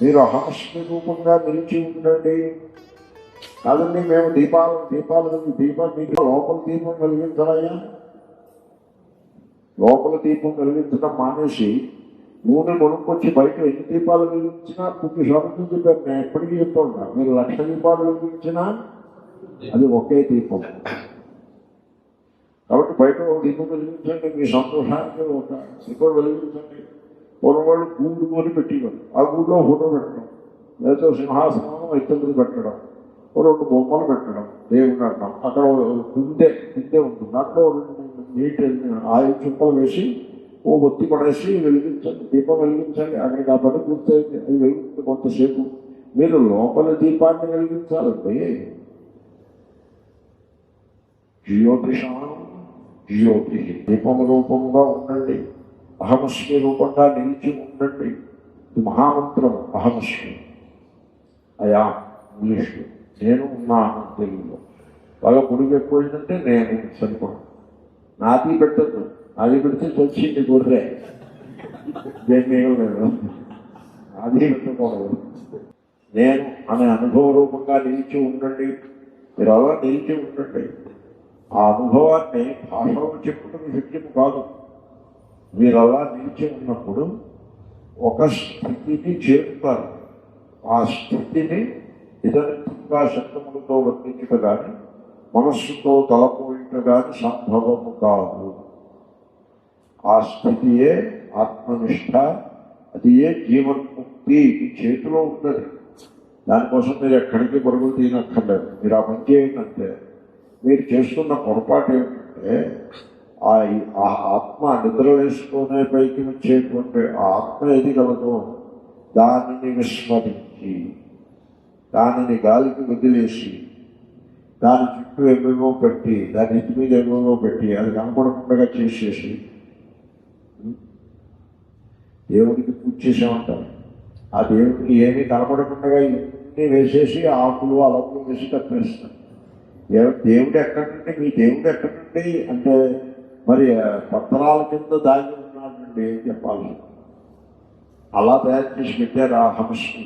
మీరు అహమస్మి రూపంగా నిలిచి ఉండండి. కాదండి మేము దీపాలు దీపాలు దీపం మీకు లోపల దీపం వెలిగించడయ్యా లోపల దీపం వెలిగించడం మానేసి నూనె కొనుక్కొచ్చి బయట ఎన్ని దీపాలు వెలిగించినా పుట్టి స్వామికి చెప్పారు. నేను ఎప్పటికీ చెప్తూ ఉంటాను మీరు లక్ష దీపాలు వెలిగించినా అది ఒకే దీపం. కాబట్టి బయట ఒక దీపం వెలిగించండి మీ సంతోషానికి ఒక శ్రీకోడు వెలిగించండి. పూర్వం గూడు అని పెట్టేవారు. ఆ గూడులో ఫోటో పెట్టడం. లేదా సింహాసనం ఇతరులు పెట్టడం. రెండు బొమ్మలు పెట్టడం. దేవుడు అంటాం అక్కడ ఓ కుందే ఉంటుంది. అక్కడ నీటి ఆయిల్ చుంపలు వేసి ఓ ఒత్తి పడేసి వెలిగించండి. దీపం వెలిగించండి. అక్కడికి ఆ పని పూర్తయింది. అది వెలుగుతుంది కొంతసేపు. మీరు లోపల దీపాన్ని వెలిగించాలండి. జ్యోతిషం జ్యోతి దీపం రూపంగా ఉండండి. అహమస్మి రూపంగా నిలిచి ఉండండి. మహామంత్రం అహమస్మి అయా ఇంగ్లీష్లో నేను ఉన్నాను తెలుగులో బాగా పొడుగు ఎక్కువైందంటే నేను సరిపడు నాది పెట్టద్దు. నాది పెడితే చచ్చింది గొర్రె. దేన్ని లేదు. నాది పెట్టకూడదు. నేను అనే అనుభవ రూపంగా నిలిచి ఉండండి. మీరు అలా నిలిచి ఉండండి? ఆ అనుభవాన్ని భాషలో చెప్పుకుని శక్యం కాదు. మీరు అలా నిలిచి ఉన్నప్పుడు ఒక స్థితిని చేరుతారు. ఆ స్థితిని ఇతరుగా శబ్దములతో వర్ణించుట కానీ మనస్సుతో తలపోయిట కానీ సంభవము కాదు. ఆ స్థితియే ఆత్మనిష్ట అది ఏ జీవన్ముక్తి మీ చేతిలో ఉన్నది. దానికోసం మీరు ఎక్కడికి పరుగులు తీయనక్కర్లేదు. మీరు ఆ పని చేయండి మీరు చేస్తున్న పొరపాటు ఏమిటంటే ఆ ఆ ఆత్మ నిద్రలేసుకునే పైకి వచ్చేటువంటి ఆ ఆత్మ ఏది కలదో దానిని విస్మరించి దానిని గాలికి వదిలేసి దాని చుట్టూ ఏమేమో పెట్టి దాని ఇంటి మీద ఏమేమో పెట్టి అది కనపడకుండా చేసేసి దేవుడికి పూజ చేసామంటారు. ఆ దేవుడికి ఏమీ కనపడకుండా ఇవన్నీ వేసేసి ఆకులు అలకులు వేసి కప్పేస్తారు. దేవు- దేవుడు ఎక్కడండి మీ దేవుడు ఎక్కడండి అంటే మరి పత్రాల కింద దాగి ఉన్నాడండి ఏం చెప్పాలి? అలా తయారు చేసి పెట్టారు ఆ హంసని